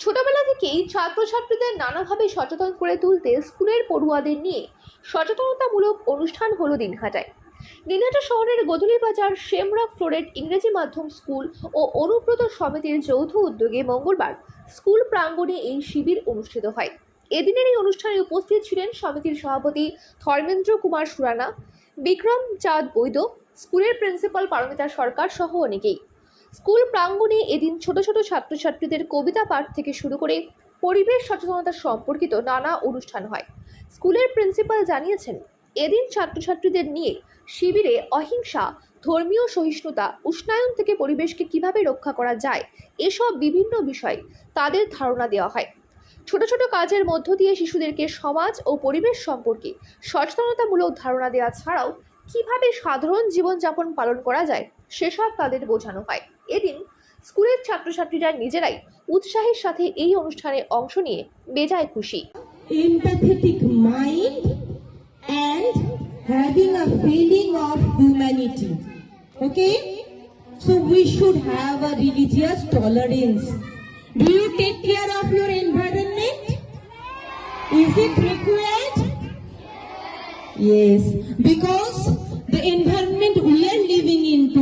ছোটবেলা থেকেই ছাত্রছাত্রীদের নানাভাবে সচেতন করে তুলতে স্কুলের পড়ুয়াদের নিয়ে সচেতনতামূলক অনুষ্ঠান হলো দিনহাটায়। দিনহাটা শহরের গদুলি বাজার শেমরক ফ্লোরেট ইংরেজি মাধ্যম স্কুল ও অনুব্রত সমিতির যৌথ উদ্যোগে মঙ্গলবার স্কুল প্রাঙ্গণে এই শিবির অনুষ্ঠিত হয়। এদিনের এই অনুষ্ঠানে উপস্থিত ছিলেন সমিতির সভাপতি ধর্মেন্দ্র কুমার সুরানা, বিক্রম চাঁদ বৈদ্য, স্কুলের প্রিন্সিপাল পারমিতা সরকার সহ অনেকেই। স্কুল প্রাঙ্গণে এদিন ছোট ছোট ছাত্রছাত্রীদের কবিতা পাঠ থেকে শুরু করে পরিবেশ সচেতনতা সম্পর্কিত নানা অনুষ্ঠান হয়। স্কুলের প্রিন্সিপাল জানিয়েছেন, এদিন ছাত্রছাত্রীদের নিয়ে শিবিরে অহিংসা, ধর্মীয় সহিষ্ণুতা, উষ্ণায়ন থেকে পরিবেশকে কীভাবে রক্ষা করা যায়, এসব বিভিন্ন বিষয় তাদের ধারণা দেওয়া হয়। ছোট ছোট কাজের মধ্য দিয়ে শিশুদেরকে সমাজ ও পরিবেশ সম্পর্কে সচেতনতামূলক ধারণা দেওয়া ছাড়াও কীভাবে সাধারণ জীবনযাপন পালন করা যায়, সেসব তাদের বোঝানো হয়। এদিন স্কুলের ছাত্রছাত্রীরা নিজেরাই উৎসাহের সাথে এই অনুষ্ঠানে অংশ নিয়ে বেজায় খুশি empathetic mind and having a feeling of humanity. Okay? So we should have a religious tolerance. Do you take care of your environment? Is it required? Yes, because the environment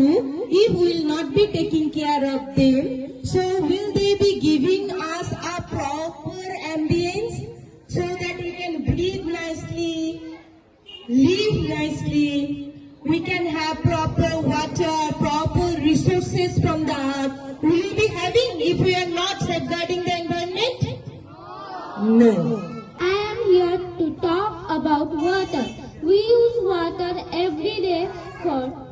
if we will not be taking care of them, so will they be giving us a proper ambience so that we can breathe nicely, live nicely, we can have proper water, proper resources from the earth. Will we be having if we are not safeguarding the environment? No. I am here to talk about water. We use water every day for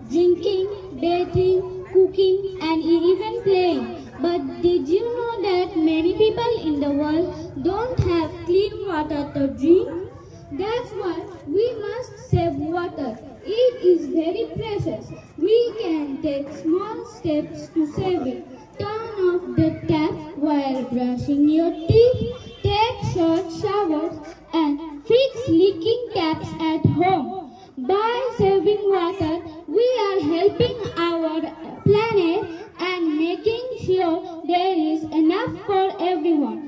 we must save water. It is very precious. We can take small steps to save it. Turn off the tap while brushing your teeth. Take short showers and fix leaking taps at home. By saving water, we are helping our planet and making sure there is enough for everyone.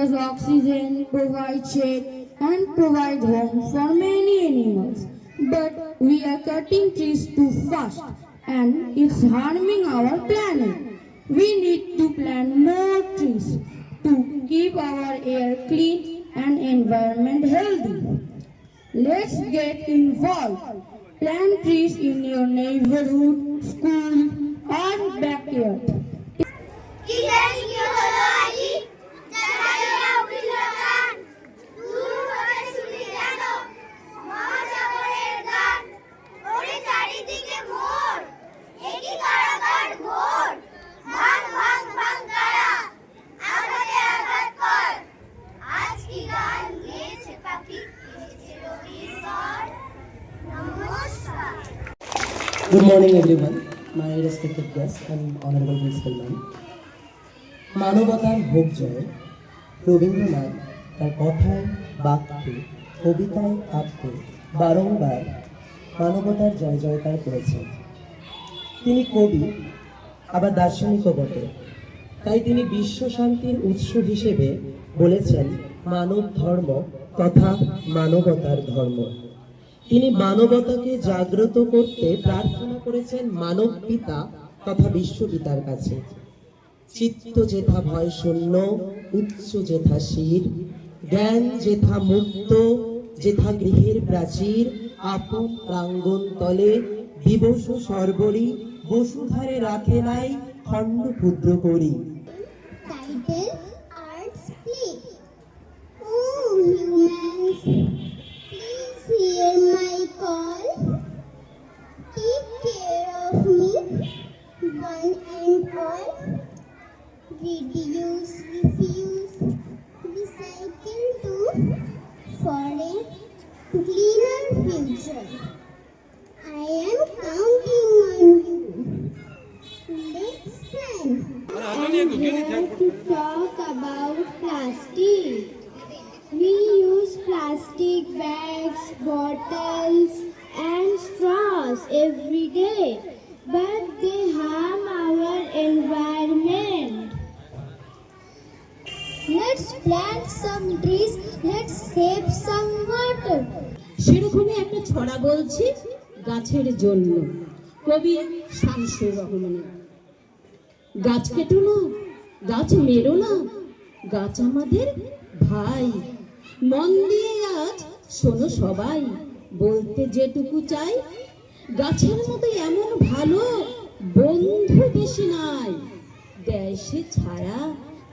Gives oxygen, provide shade and provide home for many animals. But we are cutting trees too fast and it's harming our planet. We need to plant more trees to keep our air clean and environment healthy. Let's get involved. Plant trees in your neighborhood, school, or backyard. Good morning, everyone. My respected guests and honorable principal ma'am. মানবতার হোক জয় রবীন্দ্রনাথ তার কথায় বাক্যে, কবিতায় কাব্যে বারংবার মানবতার জয় জয়কার করেছেন। তিনি কবি, আবার দার্শনিকও বটে। তাই তিনি বিশ্ব শান্তির উৎস হিসেবে বলেছেন, মানব ধর্ম তথা মানবতার ধর্ম। তিনি মানবতাকে জাগ্রত করতে প্রার্থনা করেছেন মানব পিতা তথা বিশ্বপিতার কাছে। চিত্ত যেথা ভয় শূন্য উচ্চ যেথা শির, জ্ঞান যেথা মুক্ত, যেথা গৃহের প্রাচীর, আপন প্রাঙ্গণ তলে দিবস সর্বরি, বসুধারে রাখে নাই খণ্ড ক্ষুদ্র করি। All. Reduce, refuse, recycle for a cleaner future. I am counting on you. Let's. I'm here to talk about plastic. We use plastic bags, bottles, and straws every day, but they harm our environment Let's plant some trees. Let's save some water. সেরকমই একটা ছড়া বলছি গাছের জন্য। কবি শামসুর রহমানের গাছ কেটো না গাছ মেরো না। গাছ আমাদের ভাই। মন দিয়ে আজ শোনো সবাই। বলতে যেটুকু চাই, গাছের মতো এমন ভালো বন্ধু বেশি নাই। দেয় সে ছায়া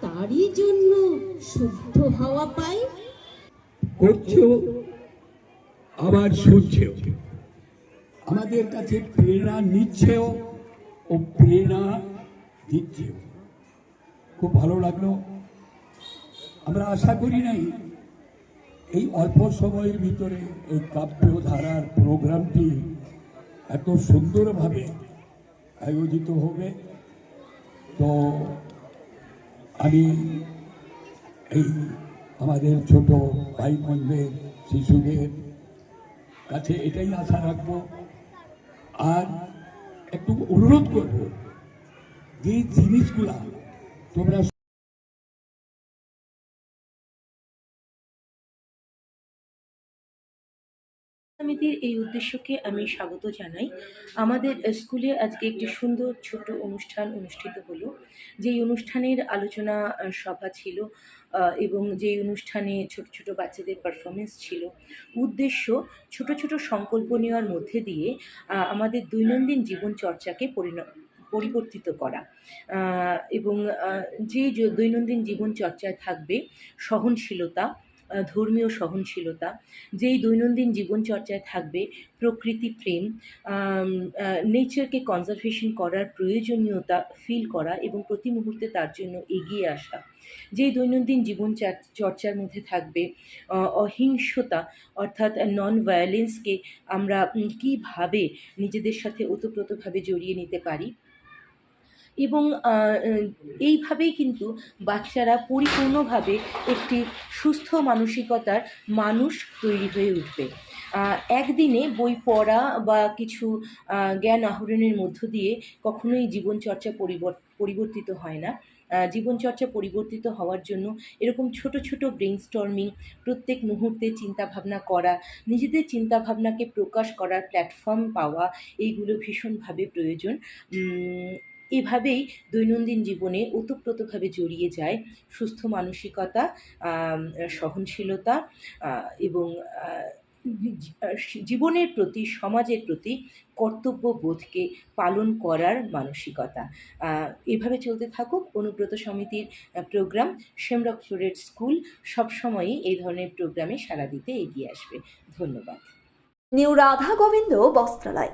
তারই জন্য শুদ্ধ হাওয়া পাই? করছেও আবার শুনছেও। আমাদের কাছে প্রেরণা নিচ্ছেও ও প্রেরণা দিচ্ছেও। খুব ভালো লাগল। আমরা আশা করি নাই এই অল্প সময়ের ভিতরে এই কাব্য ধারার প্রোগ্রামটি এত সুন্দরভাবে আয়োজিত হবে। তো আমি এই আমাদের ছোট ভাই বোনদের শিশুদের কাছে এটাই আশা রাখব। আর একটু অনুরোধ করব যে জিনিসগুলা তোমরা সমিতির এই উদ্দেশ্যকে আমি স্বাগত জানাই। আমাদের স্কুলে আজকে একটি সুন্দর ছোট অনুষ্ঠান অনুষ্ঠিত হলো। যেই অনুষ্ঠানের আলোচনা সভা ছিল এবং যেই অনুষ্ঠানে ছোট ছোট বাচ্চাদের পারফরমেন্স ছিল। উদ্দেশ্য, ছোট ছোট সংকল্প নেওয়ার মধ্যে দিয়ে আমাদের দৈনন্দিন জীবন চর্চাকে পরিণ, পরিবর্তিত করা। এবং যে দৈনন্দিন জীবন চর্চায় থাকবে সহনশীলতা ধর্মীয় সহনশীলতা, যেই দৈনন্দিন জীবনচর্চায় থাকবে, প্রকৃতি প্রেম নেচারকে কনজারভেশন করার প্রয়োজনীয়তা ফিল করা এবং প্রতি মুহূর্তে তার জন্য এগিয়ে আসা। যেই দৈনন্দিন জীবন চর্চার মধ্যে থাকবে অহিংসতা, অর্থাৎ নন ভায়োলেন্সকে আমরা কীভাবে নিজেদের সাথে ওতপ্রোতভাবে জড়িয়ে নিতে পারি এবং এইভাবেই কিন্তু বাচ্চারা পরিপূর্ণভাবে একটি সুস্থ মানসিকতার মানুষ তৈরি হয়ে উঠবে। একদিনে বই পড়া বা কিছু জ্ঞান আহরণের মধ্য দিয়ে কখনোই জীবনচর্চা পরিবর- পরিবর্তিত হয় না। জীবনচর্চা পরিবর্তিত হওয়ার জন্য এরকম ছোট ছোট ব্রেন স্টর্মিং প্রত্যেক মুহূর্তে চিন্তাভাবনা করা, নিজেদের চিন্তাভাবনাকে প্রকাশ করার প্ল্যাটফর্ম পাওয়া, এইগুলো ভীষণভাবে প্রয়োজন। এভাবেই দৈনন্দিন জীবনে ওতপ্রোতভাবে জড়িয়ে যায় সুস্থ মানসিকতা সহনশীলতা এবং জীবনের প্রতি, সমাজের প্রতি কর্তব্যবোধকে পালন করার মানসিকতা। এভাবে চলতে থাকুক, অনুব্রত সমিতির প্রোগ্রাম ফ্লোরেট স্কুল সবসময়ই এই ধরনের প্রোগ্রামে সাড়া দিতে এগিয়ে আসবে। ধন্যবাদ। নিউ রাধা গোবিন্দ বস্ত্রালয়।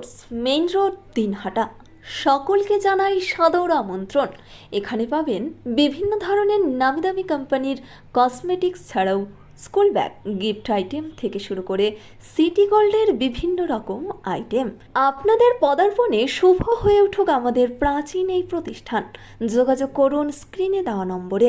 Stores main road, Dinhata. সকলকে জানাই সাদর আমন্ত্রণ। এখানে পাবেন বিভিন্ন ধরনের নামি দামি কোম্পানির কসমেটিক্স ছাড়াও স্কুল ব্যাগ গিফট আইটেম থেকে শুরু করে সিটি গোল্ডের বিভিন্ন রকম আইটেম আপনাদের পদার্পণে শুভ হয়ে উঠুক আমাদের প্রাচীন এই প্রতিষ্ঠান। যোগাযোগ করুন স্ক্রিনে দেওয়া নম্বরে।